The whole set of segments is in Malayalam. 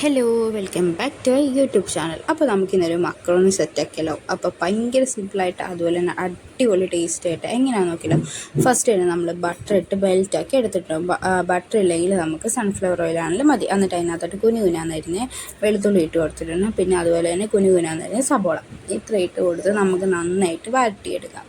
Hello welcome back to I YouTube channel അപ്പോൾ നമുക്കിന്നൊരു സെറ്റ് ആക്കിയല്ലോ അപ്പോൾ ഭയങ്കര സിമ്പിളായിട്ട് അതുപോലെ തന്നെ അടിപൊളി ടേസ്റ്റ് ആയിട്ട് എങ്ങനെയാണെന്ന് നോക്കിയല്ലോ ഫസ്റ്റ് തന്നെ നമ്മൾ ബട്ടർ ഇട്ട് ബെൽറ്റാക്കി എടുത്തിട്ടുണ്ടാവും എടുത്തിട്ടോ ബട്ടർ ഇല്ലെങ്കിൽ നമുക്ക് സൺഫ്ലവർ ഓയിൽ ആണെങ്കിലും മതി. എന്നിട്ട് അതിനകത്തോട്ട് കുനി കുനാന്നരിഞ്ഞ് വെളുത്തുള്ളി ഇട്ട് കൊടുത്തിട്ടുണ്ട്. പിന്നെ അതുപോലെ തന്നെ കുനി കുനാന്നരിഞ്ഞ് സബോള. ഇത്ര ഇട്ട് കൊടുത്ത് നമുക്ക് നന്നായിട്ട് വരട്ടിയെടുക്കാം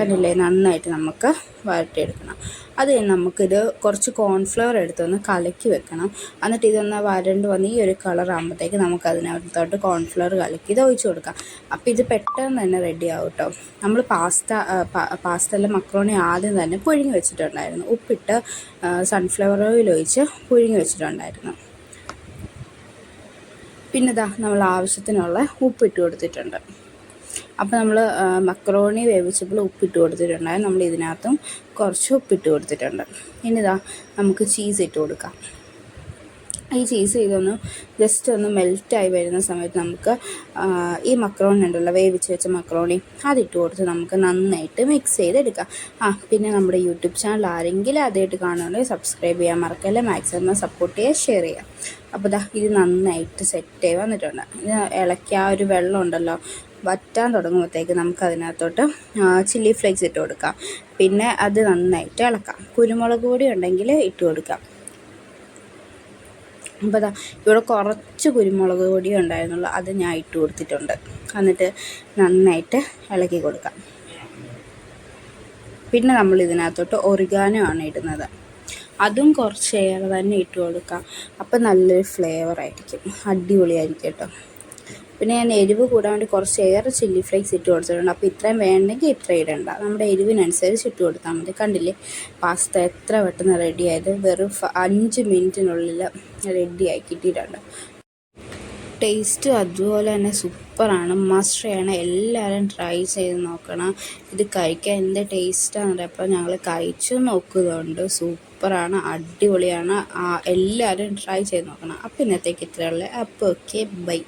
കണ്ടില്ലേ നന്നായിട്ട് നമുക്ക് വരട്ടിയെടുക്കണം അത് നമുക്കിത് കുറച്ച് കോൺഫ്ലവർ എടുത്തൊന്ന് കലക്കി വെക്കണം. എന്നിട്ട് ഇതൊന്ന് വരണ്ട് വന്ന് ഈ ഒരു കളർ ആകുമ്പോഴത്തേക്ക് നമുക്ക് അതിനകത്തോട്ട് കോൺഫ്ലവർ കലക്കി ഇത് ഒഴിച്ച് കൊടുക്കാം. അപ്പോൾ ഇത് പെട്ടെന്ന് തന്നെ റെഡി ആവും കേട്ടോ നമ്മൾ പാസ്ത പാസ്തയിലെ മക്രോണി ആദ്യം തന്നെ പുഴുങ്ങി വെച്ചിട്ടുണ്ടായിരുന്നു. ഉപ്പിട്ട് സൺഫ്ലവർ ഓയിൽ ഒഴിച്ച് പുഴുങ്ങി വെച്ചിട്ടുണ്ടായിരുന്നു. പിന്നെ ഇതാ നമ്മൾ ആവശ്യത്തിനുള്ള ഉപ്പിട്ട് കൊടുത്തിട്ടുണ്ട്. അപ്പോൾ നമ്മൾ മക്രോണി വേവിച്ചപ്പോൾ ഉപ്പിട്ട് കൊടുത്തിട്ടുണ്ടായി നമ്മൾ ഇതിനകത്തും കുറച്ച് ഉപ്പിട്ട് കൊടുത്തിട്ടുണ്ട്. ഇനി ഇതാ നമുക്ക് ചീസ് ഇട്ട് കൊടുക്കാം. ഈ ചീസ് ഇതൊന്ന് ജസ്റ്റ് ഒന്ന് മെൽറ്റായി വരുന്ന സമയത്ത് നമുക്ക് ഈ മക്രോണി ഉണ്ടല്ലോ വേവിച്ച് വെച്ച മക്രോണി അതിട്ട് കൊടുത്ത് നമുക്ക് നന്നായിട്ട് മിക്സ് ചെയ്തെടുക്കാം. ആ പിന്നെ നമ്മുടെ യൂട്യൂബ് ചാനൽ ആരെങ്കിലും ആദ്യമായിട്ട് കാണുകയാണെങ്കിൽ സബ്സ്ക്രൈബ് ചെയ്യാൻ മറക്കല്ല മാക്സിമം സപ്പോർട്ട് ചെയ്യുക ഷെയർ ചെയ്യുക. അപ്പോൾ ദാ ഇത് നന്നായിട്ട് സെറ്റ് ആയി വന്നിട്ടുണ്ട്. ഇത് ഇളക്കി ആ ഒരു വെള്ളം ഉണ്ടല്ലോ വറ്റാൻ തുടങ്ങുമ്പോഴത്തേക്ക് നമുക്ക് അതിനകത്തോട്ട് ചില്ലി ഫ്ലേക്സ് ഇട്ട് കൊടുക്കാം. പിന്നെ അത് നന്നായിട്ട് ഇളക്കാം. കുരുമുളക് പൊടി ഉണ്ടെങ്കിൽ ഇട്ട് കൊടുക്കാം. അപ്പോൾ അതാ ഇവിടെ കുറച്ച് കുരുമുളക് പൊടി ഉണ്ടായിരുന്നുള്ളൂ. അത് ഞാൻ ഇട്ട് കൊടുത്തിട്ടുണ്ട്. എന്നിട്ട് നന്നായിട്ട് ഇളക്കി കൊടുക്കാം. പിന്നെ നമ്മൾ ഇതിനകത്തോട്ട് ഒറിഗാനോ ആണ് ഇടുന്നത്. അതും കുറച്ച് ഏറെ തന്നെ ഇട്ട് കൊടുക്കാം. അപ്പം നല്ലൊരു ഫ്ലേവർ ആയിരിക്കും. അടിപൊളിയായിരിക്കും കേട്ടോ. പിന്നെ ഞാൻ എരിവ് കൂടാൻ വേണ്ടി കുറച്ച് ഏറെ ചില്ലി ഫ്ലേക്സ് ഇട്ട് കൊടുത്തിട്ടുണ്ട്. അപ്പോൾ ഇത്രയും വേണമെങ്കിൽ ഇത്ര ഇടണ്ട. നമ്മുടെ എരിവിനനുസരിച്ച് ഇട്ട് കൊടുത്താൽ മതി. കണ്ടില്ലേ? പാസ്ത എത്ര പെട്ടെന്ന് റെഡിയായത് വെറും അഞ്ച് മിനിറ്റിനുള്ളിൽ റെഡിയായി കിട്ടിയിട്ടുണ്ട്. ടേസ്റ്റ് അതുപോലെ തന്നെ സൂപ്പറാണ്. മസ്റ്റാണ്. എല്ലാവരും ട്രൈ ചെയ്ത് നോക്കണം. ഇത് കഴിക്കാൻ എന്ത് ടേസ്റ്റാണെന്ന് അപ്പോൾ ഞങ്ങൾ കഴിച്ചു നോക്കുന്നുണ്ട് സൂപ്പറാണ്. അടിപൊളിയാണ്. എല്ലാവരും ട്രൈ ചെയ്ത് നോക്കണം. അപ്പോൾ ഇന്നത്തേക്ക് ഇത്രയുള്ളത് അപ്പോൾ ഓക്കെ ബൈ